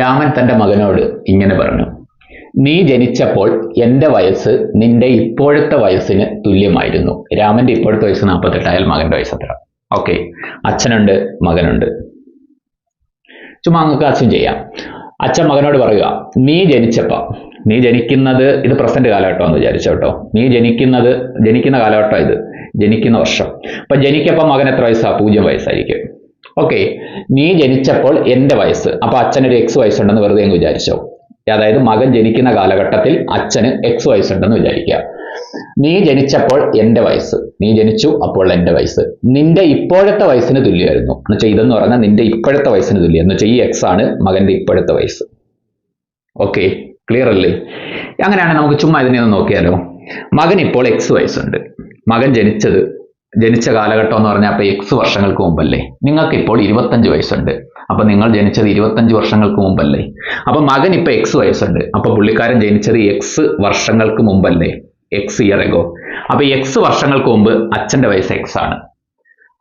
രാമൻ തന്റെ മകനോട് ഇങ്ങനെ പറഞ്ഞു നീ ജനിച്ചപ്പോൾ എന്റെ വയസ്സ് നിന്റെ ഇപ്പോഴത്തെ വയസ്സിന് തുല്യമായിരുന്നു. രാമന്റെ ഇപ്പോഴത്തെ വയസ്സ് നാൽപ്പത്തെട്ടായാൽ മകന്റെ വയസ്സ് അത്ര. ഓക്കെ അച്ഛനുണ്ട് മകനുണ്ട്. ചുമ്മാ അങ്ങക്ക് അച്ഛൻ ചെയ്യാം. അച്ഛൻ മകനോട് പറയുക നീ ജനിച്ചപ്പോൾ നീ ജനിക്കുന്നത് ഇത് പ്രസന്റ് കാലഘട്ടം എന്ന് വിചാരിച്ചോ കേട്ടോ നീ ജനിക്കുന്നത് ജനിക്കുന്ന കാലഘട്ടം ഇത്. ജനിക്കുന്ന വർഷം. അപ്പൊ ജനിക്കപ്പോൾ മകൻ എത്ര വയസ്സാ? പൂജ്യം വയസ്സായിരിക്കും. ഓക്കെ നീ ജനിച്ചപ്പോൾ എന്റെ വയസ്സ്. അപ്പൊ അച്ഛനൊരു എക്സ് വയസ്സുണ്ടെന്ന് വെറുതെ അങ്ങ് വിചാരിച്ചോ. അതായത് മകൻ ജനിക്കുന്ന കാലഘട്ടത്തിൽ അച്ഛന് എക്സ് വയസ്സുണ്ടെന്ന് വിചാരിക്കുക. നീ ജനിച്ചപ്പോൾ എന്റെ വയസ്സ്. നീ ജനിച്ചു അപ്പോൾ എന്റെ വയസ്സ്. നിന്റെ ഇപ്പോഴത്തെ വയസ്സിന് തുല്യമായിരുന്നു. എന്ന് വെച്ചാൽ ഇതെന്ന് പറഞ്ഞാൽ നിന്റെ ഇപ്പോഴത്തെ വയസ്സിന് തുല്യം. എന്ന് വെച്ചാൽ ഈ എക്സ് ആണ് മകന്റെ ഇപ്പോഴത്തെ വയസ്സ്. ഓക്കെ ക്ലിയർ അല്ലേ? അങ്ങനെയാണെങ്കിൽ നമുക്ക് ചുമ്മാ ഇതിനെ ഒന്ന് നോക്കിയാലോ. മകൻ ഇപ്പോൾ എക്സ് വയസ്സുണ്ട്. മകൻ ജനിച്ചത് ജനിച്ച കാലഘട്ടം എന്ന് പറഞ്ഞാൽ അപ്പൊ എക്സ് വർഷങ്ങൾക്ക് മുമ്പല്ലേ? നിങ്ങൾക്ക് ഇപ്പോൾ ഇരുപത്തഞ്ച് വയസ്സുണ്ട്. അപ്പൊ നിങ്ങൾ ജനിച്ചത് ഇരുപത്തഞ്ച് വർഷങ്ങൾക്ക് മുമ്പല്ലേ? അപ്പൊ മകൻ ഇപ്പൊ എക്സ് വയസ്സുണ്ട്. അപ്പൊ പുള്ളിക്കാരൻ ജനിച്ചത് എക്സ് വർഷങ്ങൾക്ക് മുമ്പല്ലേ? എക്സ് ഇയർ എഗോ അപ്പൊ എക്സ് വർഷങ്ങൾക്ക് മുമ്പ് അച്ഛന്റെ വയസ്സ് എക്സ് ആണ്.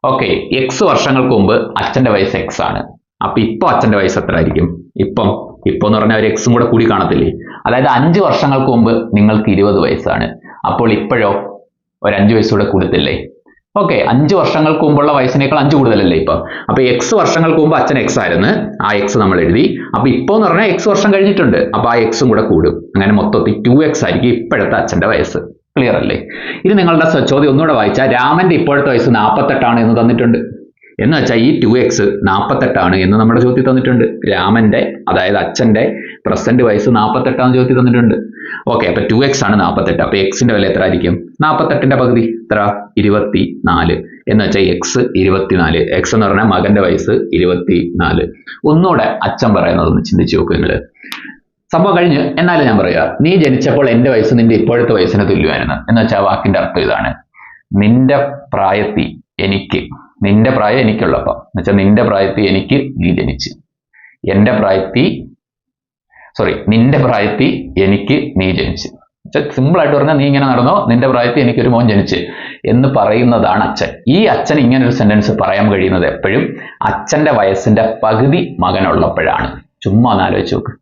ഓക്കെ എക്സ് വർഷങ്ങൾക്ക് മുമ്പ് അച്ഛന്റെ വയസ്സ് എക്സ് ആണ്. അപ്പൊ ഇപ്പോൾ അച്ഛന്റെ വയസ്സ് എത്ര ആയിരിക്കും ഇപ്പം ഇപ്പോൾ എന്ന് പറഞ്ഞാൽ ഒരു എക്സും കൂടെ കൂടി കാണത്തില്ലേ? അതായത് അഞ്ച് വർഷങ്ങൾക്ക് മുമ്പ് നിങ്ങൾക്ക് ഇരുപത് വയസ്സാണ്. അപ്പോൾ ഇപ്പോഴോ? ഒരു അഞ്ച് വയസ്സൂടെ കൊടുത്തില്ലേ? ഓക്കെ അഞ്ച് വർഷങ്ങൾക്ക് മുമ്പുള്ള വയസ്സിനേക്കാൾ അഞ്ച് കൂടുതലല്ലേ ഇപ്പൊ? അപ്പൊ എക്സ് വർഷങ്ങൾക്ക് മുമ്പ് അച്ഛൻ എക്സ് ആയിരുന്നു. ആ എക്സ് നമ്മൾ എഴുതി. അപ്പൊ ഇപ്പൊ എന്ന് പറഞ്ഞാൽ എക്സ് വർഷം കഴിഞ്ഞിട്ടുണ്ട്. അപ്പൊ ആ എക്സും കൂടെ കൂടും. അങ്ങനെ മൊത്തത്തിൽ ടു എക്സ് ആയിരിക്കും ഇപ്പോഴത്തെ അച്ഛന്റെ വയസ്സ്. ക്ലിയർ അല്ലേ? ഇത് നിങ്ങളുടെ ചോദ്യം ഒന്നുകൂടെ വായിച്ചാൽ രാമന്റെ ഇപ്പോഴത്തെ വയസ്സ് നാൽപ്പത്തെട്ടാണ് എന്ന് തന്നിട്ടുണ്ട്. എന്ന് വെച്ചാൽ ഈ ടു എക്സ് നാൽപ്പത്തെട്ടാണ് എന്ന് നമ്മുടെ ചോദ്യത്തിൽ തന്നിട്ടുണ്ട്. രാമന്റെ അതായത് അച്ഛന്റെ പ്രസന്റ് വയസ്സ് നാൽപ്പത്തെട്ടാന്ന് ചോദ്യത്തിൽ തന്നിട്ടുണ്ട്. ഓക്കെ അപ്പൊ ടു എക്സ് ആണ് നാൽപ്പത്തെട്ട് അപ്പൊ എക്സിന്റെ വില എത്ര ആയിരിക്കും? നാൽപ്പത്തെട്ടിന്റെ പകുതി. എത്ര? ഇരുപത്തി നാല് എന്ന് വെച്ചാൽ എക്സ് ഇരുപത്തിനാല്. എക്സ് എന്ന് പറഞ്ഞാൽ മകന്റെ വയസ്സ് ഇരുപത്തി നാല് ഒന്നുകൂടെ അച്ഛൻ പറയുന്നതൊന്ന് ചിന്തിച്ചു നോക്കുക നിങ്ങൾ. സംഭവം കഴിഞ്ഞ് എന്നാലും ഞാൻ പറയുക നീ ജനിച്ചപ്പോൾ എന്റെ വയസ്സ് നിന്റെ ഇപ്പോഴത്തെ വയസ്സിന് തുല്യമായിരുന്നു. എന്ന് വെച്ചാൽ വാക്കിന്റെ അർത്ഥം ഇതാണ്. നിന്റെ പ്രായത്തി എനിക്ക് നിന്റെ പ്രായം എനിക്കുള്ളപ്പം എന്ന് വെച്ചാൽ നിന്റെ പ്രായത്തി എനിക്ക് നീ ജനിച്ച്. എന്റെ പ്രായത്തി സോറി നിന്റെ പ്രായത്തി എനിക്ക് നീ ജനിച്ച്. സിമ്പിൾ ആയിട്ട് പറഞ്ഞാൽ നീ ഇങ്ങനെ നടന്നോ? നിന്റെ പ്രായത്തിൽ എനിക്കൊരു മോൻ ജനിച്ച്. എന്ന് പറയുന്നതാണ് അച്ഛൻ. ഈ അച്ഛൻ ഇങ്ങനെ ഒരു സെന്റൻസ് പറയാൻ കഴിയുന്നത് എപ്പോഴും അച്ഛന്റെ വയസ്സിന്റെ പകുതി മകനുള്ളപ്പോഴാണ്. ചുമ്മാ ഒന്ന് ആലോചിച്ച് നോക്ക്.